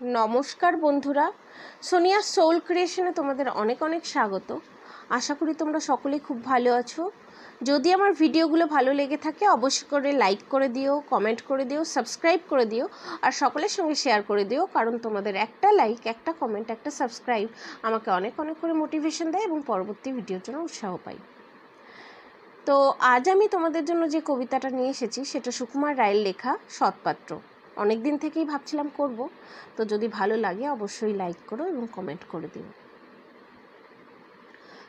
নমস্কার বন্ধুরা। সোনিয়া সোল ক্রিয়েশনে তোমাদের অনেক অনেক স্বাগত। আশা করি তোমরা সকলেই খুব ভালো আছো। যদি আমার ভিডিওগুলো ভালো লেগে থাকে, অবশ্যই করে লাইক করে দিও, কমেন্ট করে দিও, সাবস্ক্রাইব করে দিও, আর সকলের সঙ্গে শেয়ার করে দিও, কারণ তোমাদের একটা লাইক, একটা কমেন্ট, একটা সাবস্ক্রাইব আমাকে অনেক অনেক করে মোটিভেশন দেয় এবং পরবর্তী ভিডিওর জন্য উৎসাহ পাই। তো আজ আমি তোমাদের জন্য যে কবিতাটা নিয়ে এসেছি, সেটা সুকুমার রায়ের লেখা সৎপাত্র। অনেক দিন থেকেই ভাবছিলাম করব। তো যদি ভালো লাগে অবশ্যই লাইক করো এবং কমেন্ট করে দিও।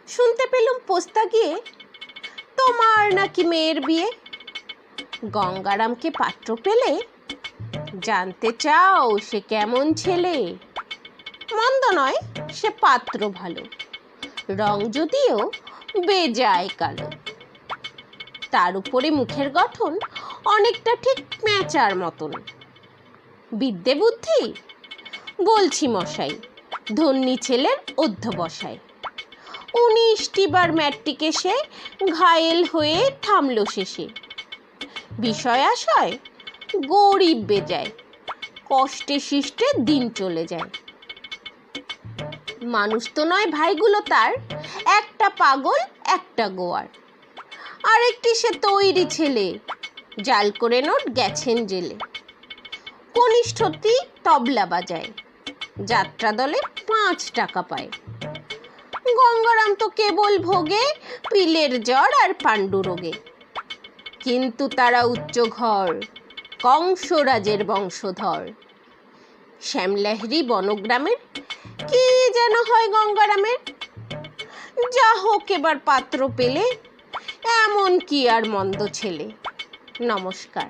শুনতে পেলুম পোস্তা গিয়ে, তোমার নাকি মেয়ের বিয়ে? গঙ্গারামকে পাত্র পেলে? জানতে চাও সে কেমন ছেলে? মন্দ নয়, সে পাত্র ভালো। রং যদিও বেজায় কালো। তার উপরে মুখের গঠন অনেকটা ঠিক ম্যাচার মতন। বিদ্যে বুদ্ধি? বলছি মশাই, ধন্যী ছেলের অধ্যবসায়। উনিশটি বার ম্যাট্রিকে সে ঘায়েল হয়ে থামল শেষে। বিষয় আশয়, গরিব বেজায়, কষ্টে শিষ্টে দিন চলে যায়। মানুষ তো নয় ভাইগুলো তার, একটা পাগল, একটা গোয়ার। আরেকটি সে তৈরি ছেলে, জাল করে নোট গেছেন জেলে। কনিষ্ঠটি তবলা বাজায়। যাত্রা দলে পাঁচ টাকা পায়। গঙ্গারাম তো কেবল ভোগে, পিলের জ্বর আর পাণ্ডু রোগে। কিন্তু তারা উচ্চ ঘর কংসরাজের বংশধর। শ্যামলাহরি বনগ্রামের, কি যেন হয় গঙ্গারামের? যা হোক এবার পাত্র পেলে, এমন কি আর মন্দ ছেলে? নমস্কার।